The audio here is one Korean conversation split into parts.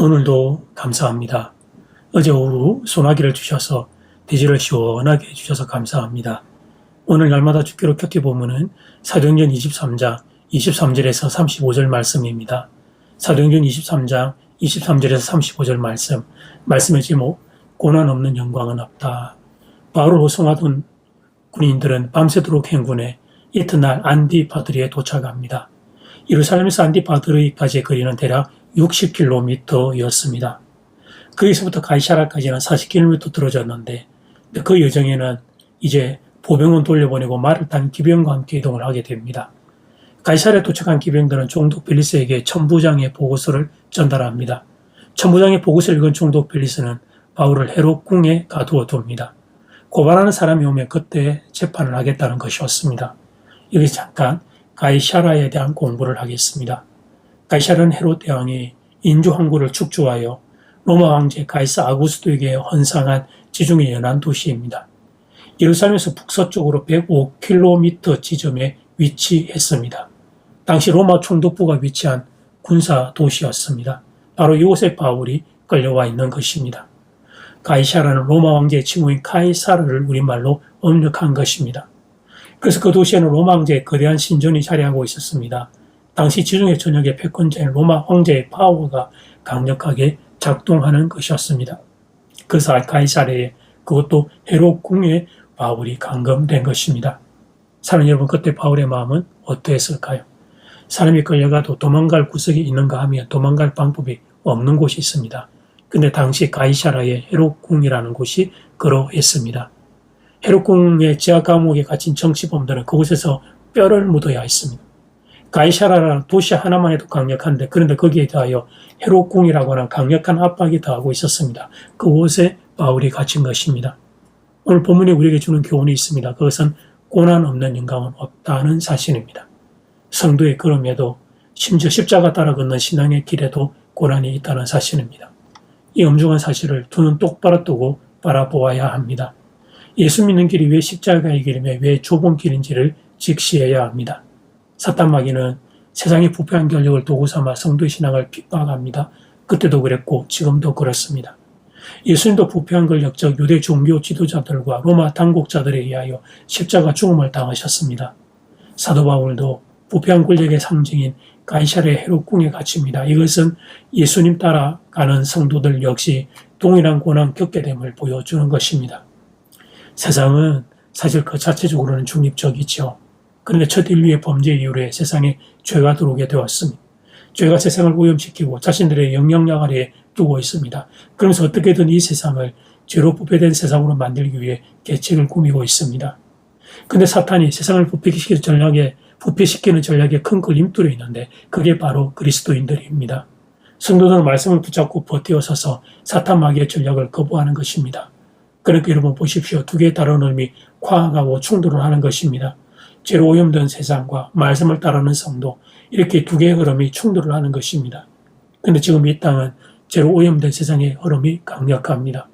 오늘도 감사합니다. 어제 오후 소나기를 주셔서 대지를 시원하게 해주셔서 감사합니다. 오늘 날마다 주기로 곁에 보면은 사도행전 23장 23절에서 35절 말씀입니다. 사도행전 23장 23절에서 35절 말씀, 말씀의 제목, 고난 없는 영광은 없다. 바울을 호송하던 군인들은 밤새도록 행군해 이튿날 안디파드리에 도착합니다. 예루살렘에서 안디파드리까지의 거리는 대략 60km였습니다. 거기서부터 가이샤라까지는 40km 떨어졌는데 그 여정에는 이제 보병은 돌려보내고 말을 탄 기병과 함께 이동을 하게 됩니다. 가이사르에 도착한 기병들은 총독 벨리스에게 천부장의 보고서를 전달합니다. 천부장의 보고서를 읽은 총독 벨리스는 바울을 헤롯 궁에 가두어 둡니다. 고발하는 사람이 오면 그때 재판을 하겠다는 것이었습니다. 여기 잠깐 가이샤라에 대한 공부를 하겠습니다. 가이샤르는 헤롯 대왕이 인주 항구를 축조하여 로마 황제 가이사 아구스토에게 헌상한 지중해 연안 도시입니다. 예루살렘에서 북서쪽으로 105km 지점에 위치했습니다. 당시 로마 총독부가 위치한 군사 도시였습니다. 바로 이곳에 바울이 끌려와 있는 것입니다. 가이샤라는 로마 왕제의 친구인 카이사르를 우리말로 음력한 것입니다. 그래서 그 도시에는 로마 왕제의 거대한 신전이 자리하고 있었습니다. 당시 지중해 전역의 패권자인 로마 황제의 파워가 강력하게 작동하는 것이었습니다. 그래서 가이사르에 그것도 헤롯 궁에 바울이 감금된 것입니다. 사는 여러분 그때 바울의 마음은 어떠했을까요? 사람이 끌려가도 도망갈 구석이 있는가 하면 도망갈 방법이 없는 곳이 있습니다. 근데 당시 가이샤라의 헤롯궁이라는 곳이 그러했습니다. 헤롯궁의 지하 감옥에 갇힌 정치범들은 그곳에서 뼈를 묻어야 했습니다. 가이샤라라는 도시 하나만 해도 강력한데 그런데 거기에 더하여 헤롯궁이라고 하는 강력한 압박이 더하고 있었습니다. 그곳에 바울이 갇힌 것입니다. 오늘 본문에 우리에게 주는 교훈이 있습니다. 그것은 고난 없는 영광은 없다는 사실입니다. 성도의 걸음에도 심지어 십자가 따라 걷는 신앙의 길에도 고난이 있다는 사실입니다. 이 엄중한 사실을 두 눈 똑바로 뜨고 바라보아야 합니다. 예수 믿는 길이 왜 십자가의 길이며 왜 좁은 길인지를 직시해야 합니다. 사탄 마귀는 세상의 부패한 결력을 도구 삼아 성도의 신앙을 핍박합니다. 그때도 그랬고 지금도 그렇습니다. 예수님도 부패한 권력 적 유대 종교 지도자들과 로마 당국자들에 의하여 십자가 죽음을 당하셨습니다. 사도 바울도 부패한 권력의 상징인 가이샤의 헤롯궁에 갇힙니다. 이것은 예수님 따라가는 성도들 역시 동일한 고난 겪게 됨을 보여주는 것입니다. 세상은 사실 그 자체적으로는 중립적이죠. 그런데 첫 인류의 범죄 이후에 세상에 죄가 들어오게 되었습니다. 죄가 세상을 오염시키고 자신들의 영향력 아래에 두고 있습니다. 그러면서 어떻게든 이 세상을 죄로 부패된 세상으로 만들기 위해 계책을 꾸미고 있습니다. 근데 사탄이 세상을 부패시키는 전략에 부패시키는 전략에 큰 걸림돌이 있는데 그게 바로 그리스도인들입니다. 성도들은 말씀을 붙잡고 버티어서서 사탄 마귀의 전략을 거부하는 것입니다. 그러니까 여러분 보십시오. 두 개의 다른 의미, 과학하고 충돌을 하는 것입니다. 죄로 오염된 세상과 말씀을 따르는 성도, 이렇게 두 개의 흐름이 충돌을 하는 것입니다. 근데 지금 이 땅은 죄로 오염된 세상의 흐름이 강력합니다.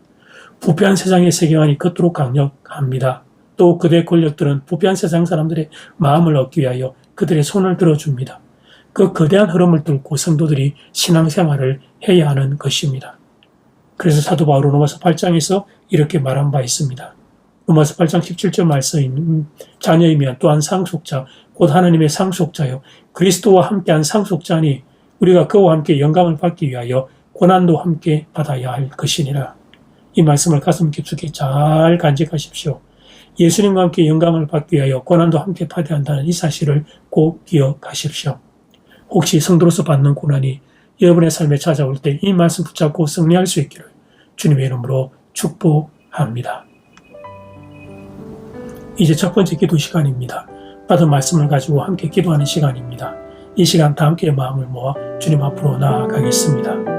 부패한 세상의 세계관이 겉으로 강력합니다. 또 그들의 권력들은 부패한 세상 사람들의 마음을 얻기 위하여 그들의 손을 들어줍니다. 그 거대한 흐름을 뚫고 성도들이 신앙생활을 해야 하는 것입니다. 그래서 사도 바울은 로마서 8장에서 이렇게 말한 바 있습니다. 로마서 8장 17절 말씀 자녀이면 또한 상속자 곧 하나님의 상속자요 그리스도와 함께한 상속자니 우리가 그와 함께 영광을 받기 위하여 고난도 함께 받아야 할 것이니라. 이 말씀을 가슴 깊숙이 잘 간직하십시오. 예수님과 함께 영광을 받기 위하여 고난도 함께 받아야 한다는 이 사실을 꼭 기억하십시오. 혹시 성도로서 받는 고난이 여러분의 삶에 찾아올 때 이 말씀 붙잡고 승리할 수 있기를 주님의 이름으로 축복합니다. 이제 첫 번째 기도 시간입니다. 받은 말씀을 가지고 함께 기도하는 시간입니다. 이 시간 다 함께 마음을 모아 주님 앞으로 나아가겠습니다.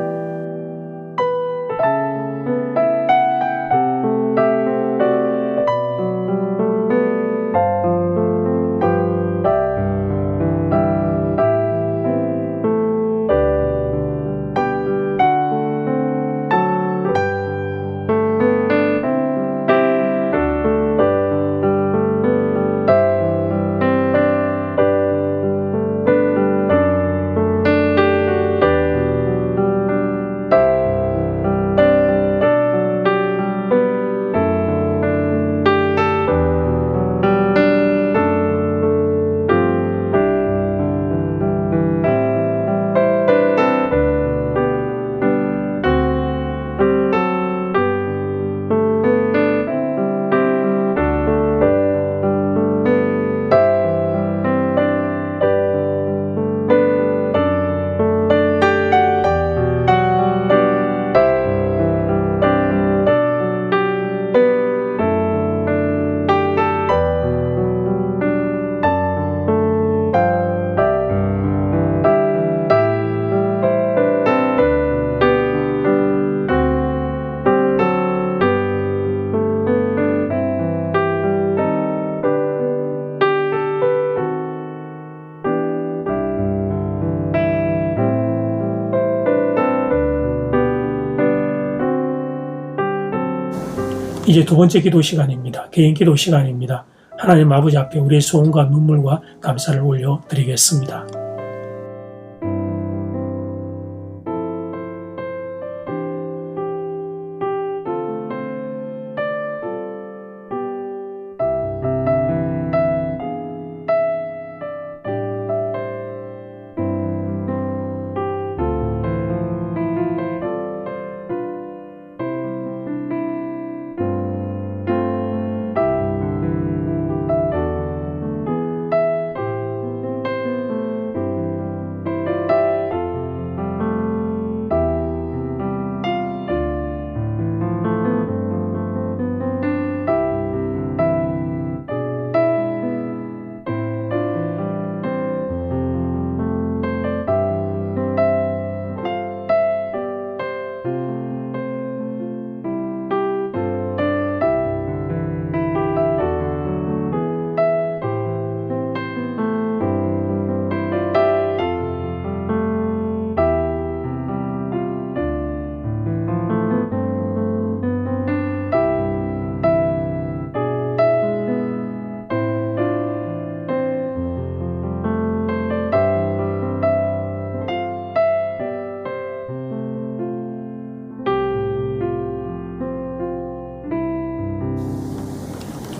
이제 두 번째 기도 시간입니다. 개인 기도 시간입니다. 하나님 아버지 앞에 우리의 소원과 눈물과 감사를 올려 드리겠습니다.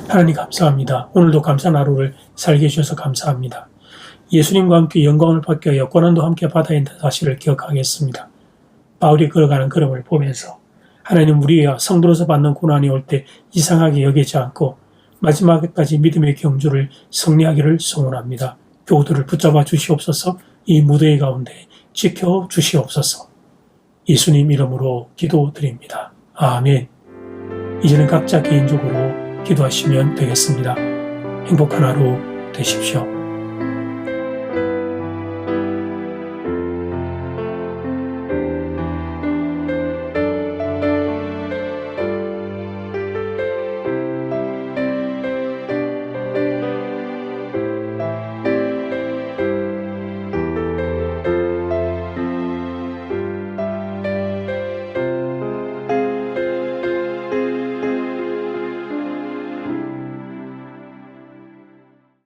하나님 감사합니다. 오늘도 감사한 하루를 살게 해주셔서 감사합니다. 예수님과 함께 영광을 받기 위하여 고난도 함께 받아야 한다는 사실을 기억하겠습니다. 바울이 걸어가는 걸음을 보면서 하나님 우리가 성도로서 받는 고난이 올 때 이상하게 여기지 않고 마지막까지 믿음의 경주를 승리하기를 소원합니다. 교우들을 붙잡아 주시옵소서 이 무대 가운데 지켜 주시옵소서 예수님 이름으로 기도드립니다. 아멘. 이제는 각자 개인적으로 기도하시면 되겠습니다. 행복한 하루 되십시오.